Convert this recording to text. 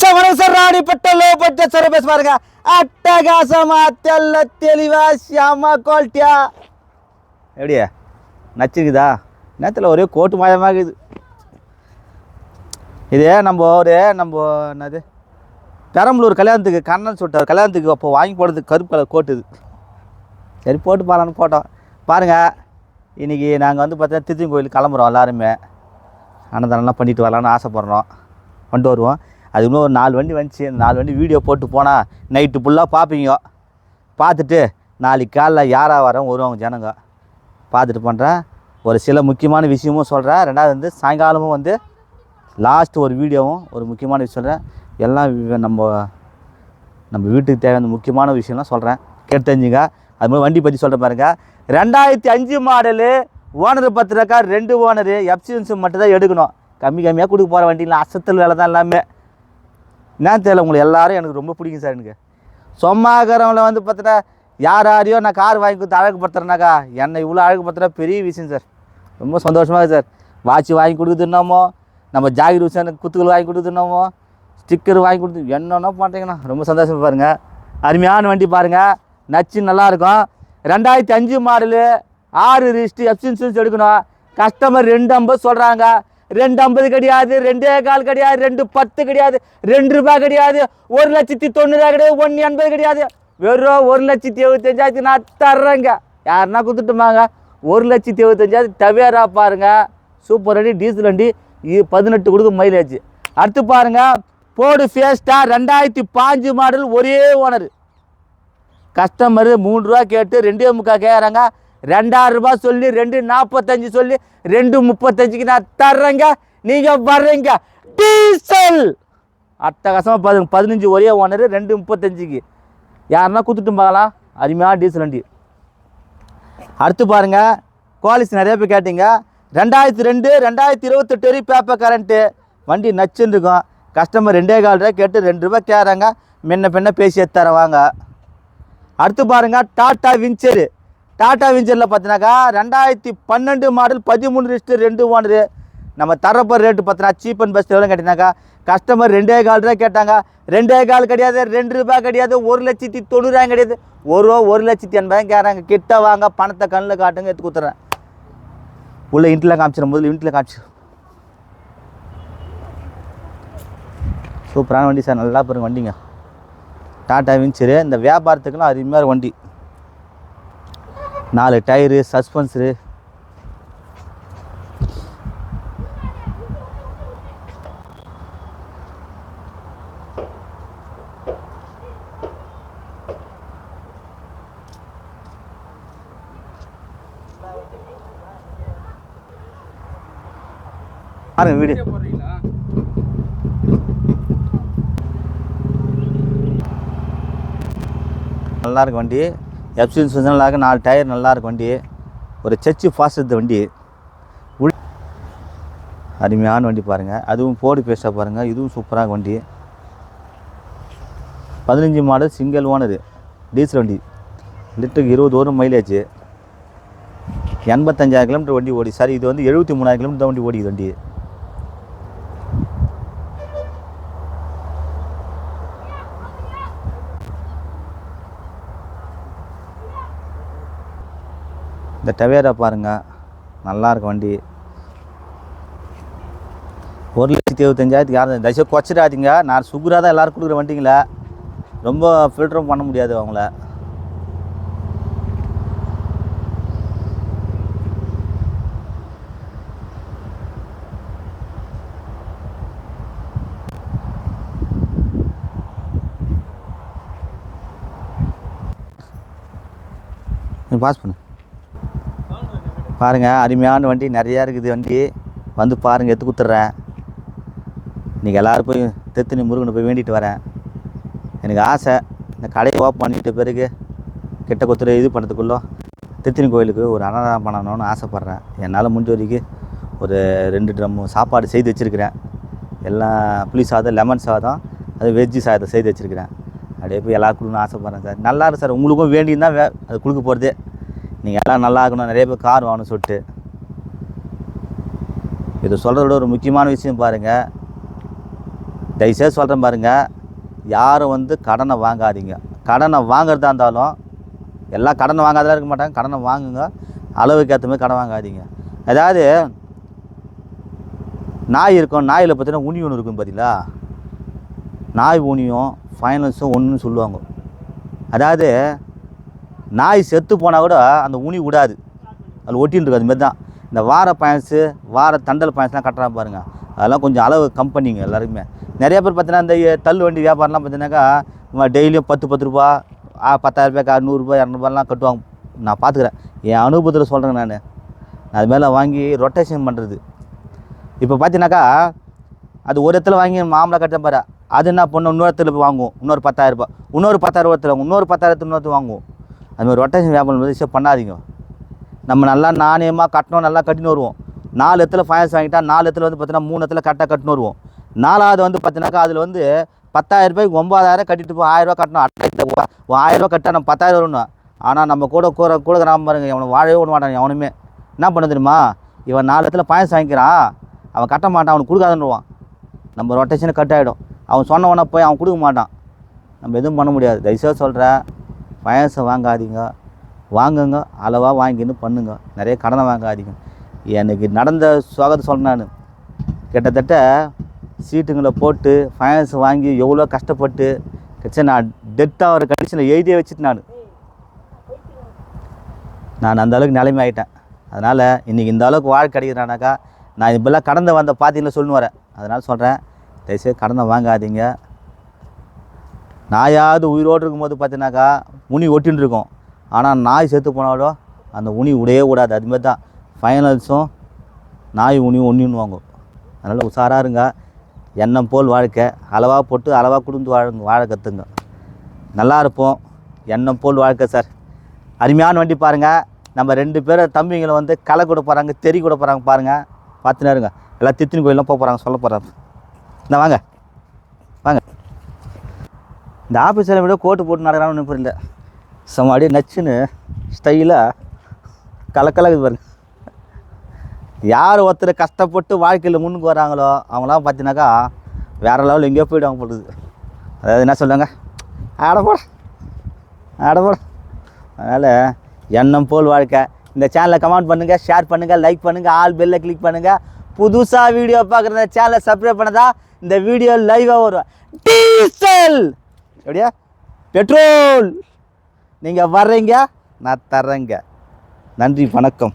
சவணசராணிப்பட்ட low budget service பாருங்க. அட்டகாசமா தெல்ல தெளிவா ஷியாமா குவாலிட்டியா எப்படியா? நச்சுக்குதா? நேரத்தில் ஒரே கோட்டு மாயமாக இருக்குது. இதே நம்ம ஒரு நம்ம என்னது? பெரம்பலூர் கல்யாணத்துக்கு கண்ணன் சொல்லிட்டார். கல்யாணத்துக்கு அப்போ வாங்கி போடுறது கருப்பு கலர் கோட்டு இது. சரி போட்டு பாருன்னு போட்டோம். பாருங்கள் இன்றைக்கி நாங்கள் வந்து பார்த்தா திருச்சி கோயிலுக்கு கிளம்புறோம் எல்லாருமே. அன்னதானம்லாம் பண்ணிட்டு வரலான்னு ஆசைப்பட்றோம். கொண்டு வருவோம். அது இன்னும் ஒரு நாலு வண்டி வந்துச்சு. அந்த நாலு வண்டி வீடியோ போட்டு போனால் நைட்டு ஃபுல்லாக பார்ப்பீங்க பார்த்துட்டு நாளைக்கு காலைல யாராக வரோம் வருவாங்க ஜனங்க. பார்த்துட்டு பண்ணுறேன் ஒரு சில முக்கியமான விஷயமும் சொல்கிறேன் ரெண்டாவது வந்து சாயங்காலமும் வந்து லாஸ்ட்டு ஒரு வீடியோவும் ஒரு முக்கியமான விஷயம் சொல்கிறேன் எல்லாம் நம்ம நம்ம வீட்டுக்கு தேவையான முக்கியமான விஷயம்லாம் சொல்கிறேன் கேட்டு தெரிஞ்சுங்க. அது மாதிரி வண்டி பற்றி சொல்கிறேன் பாருங்க. ரெண்டாயிரத்தி அஞ்சு மாடலு ஓனர் பத்திரக்கா ரெண்டு ஓனரு எஃப்சிஎன்சி மட்டும் தான் எடுக்கணும். கம்மி கம்மியாக கொடுக்க போகிற வண்டியில் அசத்தல் வேலை தான் எல்லாமே. என்ன தெரியல உங்களுக்கு எல்லாரும் எனக்கு ரொம்ப பிடிக்கும் சார் எனக்கு. சொம்மாக்கிறவங்கள வந்து பார்த்தா யார் யாரையோ நான் கார் வாங்கி கொடுத்து அழகுப்படுத்துறேனாக்கா என்னை இவ்வளோ அழகுப்படுத்துறா பெரிய விஷயம் சார். ரொம்ப சந்தோஷமாக இருக்குது சார். வாட்ச் வாங்கி கொடுக்குதுன்னமோ நம்ம ஜாகிர் ஹுசேன் குத்துக்கள் வாங்கி கொடுத்துனமோ ஸ்டிக்கர் வாங்கி கொடுத்து என்னென்ன பண்ணுறீங்கண்ணா ரொம்ப சந்தோஷமாக பாருங்கள் அருமையான வண்டி பாருங்கள் நச்சு நல்லாயிருக்கும் ரெண்டாயிரத்தி அஞ்சு மாடலு ஆறு ரிஸ்ட் எஃப்சின்சூன்ஸ் எடுக்கணும். கஸ்டமர் ரெண்டு ஐம்பது சொல்கிறாங்க ரெண்டு ஐம்பது கிடையாது ரெண்டே கால் கிடையாது ரெண்டு பத்து கிடையாது ரெண்டு ரூபாய் கிடையாது ஒரு லட்சத்தி தொண்ணூறுவா கிடையாது ஒன்று எண்பது கிடையாது. வெறும் ஒரு லட்சத்தி எழுபத்தஞ்சாயிரத்தி நான் தர்றேங்க. யாருன்னா கொடுத்துட்டுமாங்க ஒரு லட்சத்தி எழுபத்தஞ்சாயிரத்தி தவேரா பாருங்க. சூப்பர் வண்டி டீசல் வண்டி இது பதினெட்டு கொடுக்கும் மைலேஜ் அடுத்து பாருங்க போடு ஃபேஸ்டா ரெண்டாயிரத்தி பாஞ்சு மாடல் ஒரே ஓனர் கஸ்டமரு மூணு ரூபா கேட்டு ரெண்டே முக்கால் கேட்குறாங்க ரெண்டாயிரம் ரூபாய் சொல்லி ரெண்டு நாற்பத்தஞ்சு சொல்லி ரெண்டு முப்பத்தஞ்சுக்கு நான் தர்றேங்க. நீங்கள் வர்றீங்க. டீசல். அட்டகாசமாக பதி பதினஞ்சு ஒரே ஓனர் ரெண்டு முப்பத்தஞ்சுக்கு. யாருன்னா கொடுத்துட்டு பார்க்கலாம். அருமையாக டீசல் வண்டி. அடுத்து பாருங்க. குவாலிஸ் நிறைய பேர் கேட்டீங்க. ரெண்டாயிரத்தி ரெண்டு ரெண்டாயிரத்தி இருபத்தெட்டு வரையும் பேப்பர் கரண்ட்டு வண்டி நச்சுன்னு இருக்கும். கஸ்டமர் ரெண்டே கால் ரூபா கேட்டு ரெண்டு ரூபா கேட்குறாங்க. முன்ன பின்ன பேசி எடுத்து வாங்க. அடுத்து பாருங்க டாட்டா விஞ்சரு டாடா விஞ்சரில் பார்த்தினாக்கா ரெண்டாயிரத்தி பன்னெண்டு மாடல் பதிமூணு லிஸ்ட்டு ரெண்டு ஓனரு. நம்ம தரப்போ ரேட்டு பார்த்தினா சீப் அண்ட் பெஸ்ட் எவ்வளோ கேட்டினாக்கா கஸ்டமர் ரெண்டே கால் ரூபா கேட்டாங்க. ரெண்டே கால் கிடையாது ரெண்டு ரூபாய் கிடையாது ஒரு லட்சத்தி தொண்ணூறாயிரம் கிடையாது. ஒரு ரூபா ஒரு லட்சத்தி எண்பதாயிரம் கேட்குறாங்க கிட்ட வாங்க பணத்தை கண்ணில் காட்டுங்க எடுத்து கொடுத்துட்றேன் உள்ள இன்ட்டில் காமிச்சிடும் முதல்ல இன்ட்டில் காமிச்சு சூப்பரான வண்டி சார் நல்லா பாருங்க வண்டிங்க. டாட்டா விஞ்சரு இந்த வியாபாரத்துக்குலாம் அருமையாக வண்டி. நாலு டயரு சஸ்பென்சரு பாருங்க வீடு. போடுறீங்களா நல்லா இருக்கு வண்டி. எப்சின் சுசனலாக நாலு டயர் நல்லா வண்டி. ஒரு சர்ச்சு ஃபாஸ்ட் வண்டி. உள் அருமையான வண்டி பாருங்கள் அதுவும் போடு பேஸ்ட்டாக பாருங்கள் இதுவும் சூப்பராக வண்டி. பதினஞ்சு மாடல் சிங்கிள் ஓனரு டீசல் வண்டி. லிட்டருக்கு இருபது வரும் மைலேஜ் எண்பத்தஞ்சாயிரம் கிலோமீட்டர் வண்டி ஓடி. சாரி இது வந்து எழுபத்தி மூணாயிரம் கிலோமீட்டர் வண்டி ஓடிக்குது வண்டி. இந்த டவேரா பாருங்கள் நல்லாயிருக்கு வண்டி. ஒரு லட்சத்தி எழுபத்தஞ்சாயிரத்துக்கு யாரும் தயவுசெய்து குறைச்சிடாதீங்க. நான் சுகராக தான் எல்லோரும் கொடுக்குற வண்டிங்கள. ரொம்ப ஃபில்டரும் பண்ண முடியாது அவங்கள. பாஸ் பண்ணு. பாருங்கள் அருமையான வண்டி நிறையா இருக்குது வண்டி. வந்து பாருங்கள் எடுத்து கொடுத்துட்றேன் இன்றைக்கி எல்லோரும் போய் தெத்தினி முருகனை போய் வேண்டிட்டு வரேன். எனக்கு ஆசை இந்த கடையை ஓப்பன் பண்ணிட்ட பிறகு கிட்ட கொத்துற இது பண்ணுறதுக்குள்ளோ திருத்தணி கோயிலுக்கு ஒரு அன்னதானம் பண்ணணும்னு ஆசைப்பட்றேன். என்னால் முடிஞ்ச வரைக்கும் ஒரு ரெண்டு ட்ரம் சாப்பாடு செய்து வச்சுருக்கிறேன். எல்லாம் புளி சாதம் லெமன் சாதம் அது வெஜ்ஜு சாதத்தை செய்து வச்சுருக்கிறேன். அப்படியே போய் எல்லாம் ஆசைப்பட்றேன் சார். நல்லா இருக்கு சார். உங்களுக்கும் வேண்டியும் தான் வே- அது கொடுக்க போகிறதே நீங்கள் எல்லாம் நல்லா இருக்கணும் நிறைய பேர் கார் வாங்கணும் சொல்லிட்டு. இது சொல்கிறத விட ஒரு முக்கியமான விஷயம் பாருங்கள் தயவுசெய்து சொல்கிறேன் பாருங்கள் யாரும் வந்து கடனை வாங்காதீங்க. கடனை வாங்குறதா இருந்தாலும் எல்லாம் கடனை வாங்காதான் இருக்க மாட்டாங்க. கடனை வாங்குங்க. அளவுக்கு ஏற்ற மாதிரி கடன் வாங்காதீங்க. அதாவது நாய் இருக்கும். நாயில் பார்த்தீங்கன்னா உனி ஒன்று இருக்கும் பார்த்தீங்களா நாய் ஊனியும் ஃபைனல்ஸும் ஒன்றுன்னு சொல்லுவாங்க. அதாவது நாய் செத்து போனால் கூட அந்த உனி விடாது. அதில் ஒட்டின்னு இருக்கு அதுமாரி தான் இந்த வார பயன்ஸு வார தண்டல் பயன்ஸ்லாம் கட்டுறான் பாருங்கள் அதெல்லாம் கொஞ்சம் அளவு கம்பெனிங்க எல்லாருக்குமே. நிறைய பேர் பார்த்தீங்கன்னா இந்த தள்ளு வண்டி வியாபாரம்லாம் பார்த்தீங்கன்னாக்கா டெய்லியும் பத்து பத்து ரூபா ஆ, நூறுரூபா இரநூறுபாலாம் கட்டுவாங்க. நான் பார்த்துக்கிறேன். என் அனுபவத்தில் சொல்கிறேன் நான். அது மேலே வாங்கி ரொட்டேஷன் பண்ணுறது இப்போ பார்த்தீங்கன்னாக்கா அது ஒரு இடத்துல வாங்கி மாமலை கட்ட பாரு. அது என்ன பண்ண இன்னொரு இடத்துல வாங்குவோம். இன்னொரு பத்தாயிரம் இன்னொரு பத்தாயிரம் இன்னொரு பத்தாயிரத்து இன்னொருத்து வாங்குவோம். அதுமாதிரி ரொட்டேஷன் வியாபாரம் வந்து விஷயம் பண்ணாதீங்க. நம்ம நல்லா நாணயமாக கட்டணும் நல்லா கட்டின்னு வருவோம். நாலு இடத்துல ஃபைனான்ஸ் வாங்கிட்டா நாலு இடத்துல வந்து பார்த்தீங்கன்னா மூணு இடத்துல கரெக்டாக கட்டின்னு வருவோம். நாலாவது வந்து பார்த்தீங்கன்னாக்கா அதில் வந்து பத்தாயிரம் ரூபாய்க்கு ஒம்பதாயிரம் கட்டிட்டு போய் ஆயிரம் கட்டணும். அட்டை ஆயிரம் ரூபாய் கட்டா நம்ம பத்தாயிரம் வரணும் ஆனால் நம்ம கூட கூட கூட கிராமம் பாருங்க அவனை வாழவே விட மாட்டான் அவனுமே. என்ன பண்ண தெரியுமா? இவன் நாலு இடத்துல பாயசம் வாங்கிக்கிறான். அவன் கட்ட மாட்டான் அவனுக்கு கொடுக்காதுன்னுவான். நம்ம ரொட்டேஷனை கட் ஆகிடும் அவன் சொன்னவன போய் அவன் கொடுக்க மாட்டான். நம்ம எதுவும் பண்ண முடியாது. தயவுசெய்து சொல்கிறேன் பாயசம் வாங்காதீங்க. வாங்குங்க அளவாக வாங்கின்னு பண்ணுங்க. நிறைய கடனை வாங்காதீங்க. எனக்கு நடந்த சோகத்தை சொல்கிறேன் நான். கிட்டத்தட்ட சீட்டுங்களை போட்டு ஃபைனான்ஸ் வாங்கி எவ்வளோ கஷ்டப்பட்டு கிட்ட நான் டெத்தாக ஒரு கண்டிஷனில் எழுதியே வச்சுட்டு நான். நான் அந்த அளவுக்கு நிலைமை ஆகிட்டேன் அதனால் இன்றைக்கி இந்த அளவுக்கு வாழ்க்கை கிடைக்கிறானாக்கா நான் இப்போல்லாம் கடந்த வந்த பார்த்தீங்கன்னா சொல்லு வரேன். அதனால் சொல்கிறேன் தயவுசெய்து கடனை வாங்காதீங்க. நாயாவது உயிரோடு இருக்கும்போது பார்த்தீங்கன்னாக்கா உனி ஒட்டின்னு இருக்கும். ஆனால் நாய் செத்து போனாலோ அந்த உனி உடையே கூடாது. அதுமாரி தான் ஃபைனல்ஸும் நாய் உனி ஒன்றுன்னு வாங்கும் அதனால் உஷாராக இருங்க. எண்ணம் போல் வாழ்க்கை. அளவாக போட்டு அளவாக கொடுத்து வாழுங்க வாழ கற்றுங்க நல்லா இருப்போம். எண்ணம் போல் வாழ்க்கை சார் அருமையான வண்டி பாருங்கள் நம்ம ரெண்டு பேரும் தம்பிங்களை வந்து களை கூட போகிறாங்க தெறி கூட போகிறாங்க பாருங்கள் பார்த்துனே இருங்க. எல்லாம் தித்தினி கோயிலெலாம் போக போகிறாங்க சொல்ல போகிறாங்க இந்த வாங்க. வாங்க. இந்த ஆஃபீஸில் விட கோட்டு போட்டு நடக்கிறான்னு புரியல செம்ம அப்படியே நச்சுன்னு ஸ்டைலாக கலக்கலக்குது பாருங்க. யார் ஒருத்தர் கஷ்டப்பட்டு வாழ்க்கையில் முன்னுக்கு வராங்களோ அவங்களாம் பார்த்தீங்கன்னாக்கா வேறு லெவலில் எங்கேயோ போயிடுவாங்க போடுது அதாவது என்ன சொல்லுவாங்க ஆட போட ஆட போட. அதனால் எண்ணம் போல் வாழ்க்கை. இந்த சேனலை கமெண்ட் பண்ணுங்கள் ஷேர் பண்ணுங்கள் லைக் பண்ணுங்கள் ஆல் பெல்லை கிளிக் பண்ணுங்கள் புதுசாக வீடியோ பார்க்குற சேனலை சப்ஸ்கிரைப் பண்ணதா இந்த வீடியோ லைவாக வரும். டீசல் எப்படியா? பெட்ரோல்! நீங்கள் வர்றீங்க நான் தர்றேங்க. நன்றி வணக்கம்.